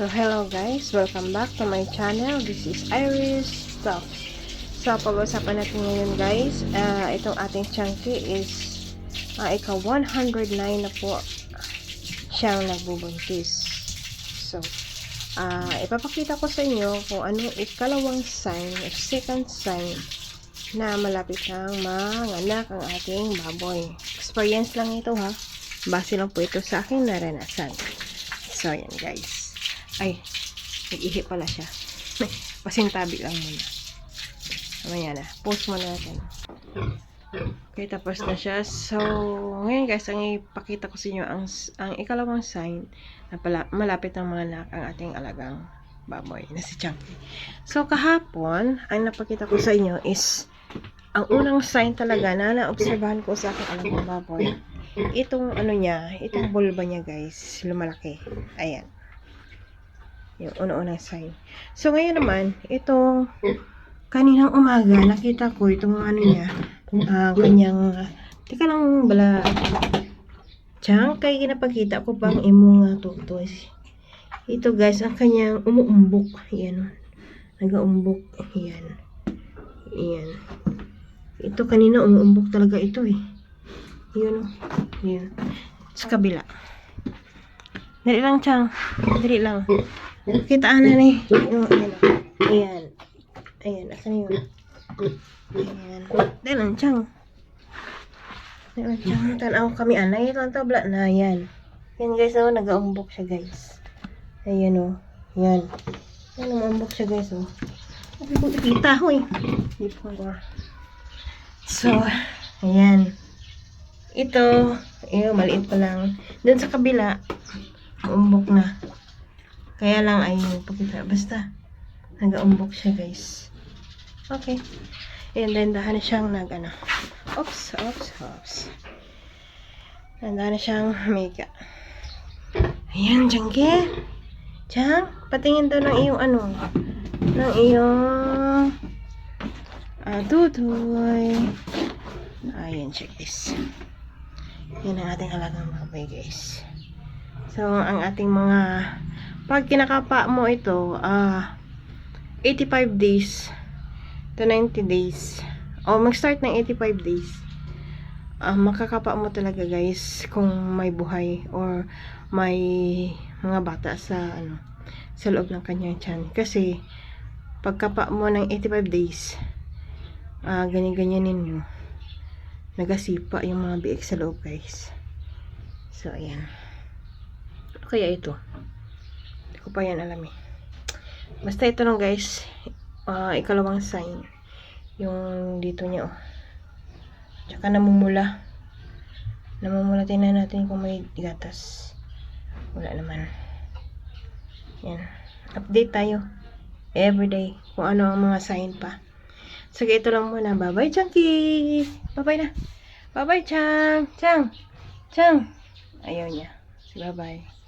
So, hello guys. Welcome back to my channel. This is Iris Talks. So, pag-usapan natin ngayon guys, ah, itong ating chunky is ah, ikaw 109 na po siyang nagbubuntis. So, ah, ipapakita ko sa inyo kung anong ikalawang sign or second sign na malapit nang manganak ang ating baboy. Experience lang ito ha. Base lang po ito sa aking naranasan. So, yan guys. Ay, nag-ihi pala siya. Pasintabi lang muna. Mamaya na. Post mo natin. Okay, tapos na siya. So, ngayon guys, ang ipakita ko sa inyo ang, ang ikalawang sign na pala, malapit ng mga anak ang ating alagang baboy na si Chunky. So, kahapon, ang napakita ko sa inyo is ang unang sign talaga na naobserbahan ko sa aking alagang baboy itong ano niya, itong bulba niya guys, lumalaki. Ayan. Yung una-unang sign. So, ngayon naman, itong kaninang umaga, nakita ko itong ano niya, ah, kanyang, teka lang bala, Tiyang, kay ginapakita ko pang imo nga tutos. Ito guys, ang kanyang umuumbok. Yan. Nag-aumbok. Yan. Yan. Ito kanina umuumbok talaga ito eh. Yun. oh. Yun. Sa kabila. Dali lang, Chang. Dali lang. Kitaan na ni. Ayan. Ayan. Ayan. Asan yun? Ayan. Dali lang, Chang. Dali lang, Chang. Tanaw kami, anay. Ito ang tabla na. Ayan. Yan, guys. Oh, nag-aumbok siya, guys. Ayan, oh. Yan. Yan, umuumbok siya, guys, oh. Nakita, hoy. Hindi ko So, ayan. Ito, eh, maliit pa lang. Doon sa kabila, umbok na. Kaya lang ay pakita. Basta, nag-umbok siya, guys. Okay. And then, dahan na siyang nag, ano. Oops, oops, oops. Dahan na siyang mega. Ayan, Jangke. Jang, patingin daw ng iyong ano. Ng iyong ah, tutoy. Ayan siya, guys. Yan ang ating alagang baboy, guys. So, ang ating mga pag kinakapa mo ito, ah 85 days to 90 days. O, mag-start ng 85 days. Ah, makakapa mo talaga, guys, kung may buhay or may mga bata sa ano sa loob ng kanyang tiyan. Kasi, pagkapa mo ng 85 days, ah ganyan-ganyanin mo nagasipa yung mga biik sa loob guys so ayan kaya ito hindi ko pa yan alam eh basta ito lang guys ah, ikalawang sign yung dito niya oh tsaka namumula namumula tingnan natin kung may gatas wala naman yan update tayo everyday kung ano ang mga sign pa Sige, ito lang muna. Bye-bye, Chunky! Bye-bye na. Bye-bye, Chang! Chang! Chang! Ayaw niya. Bye-bye.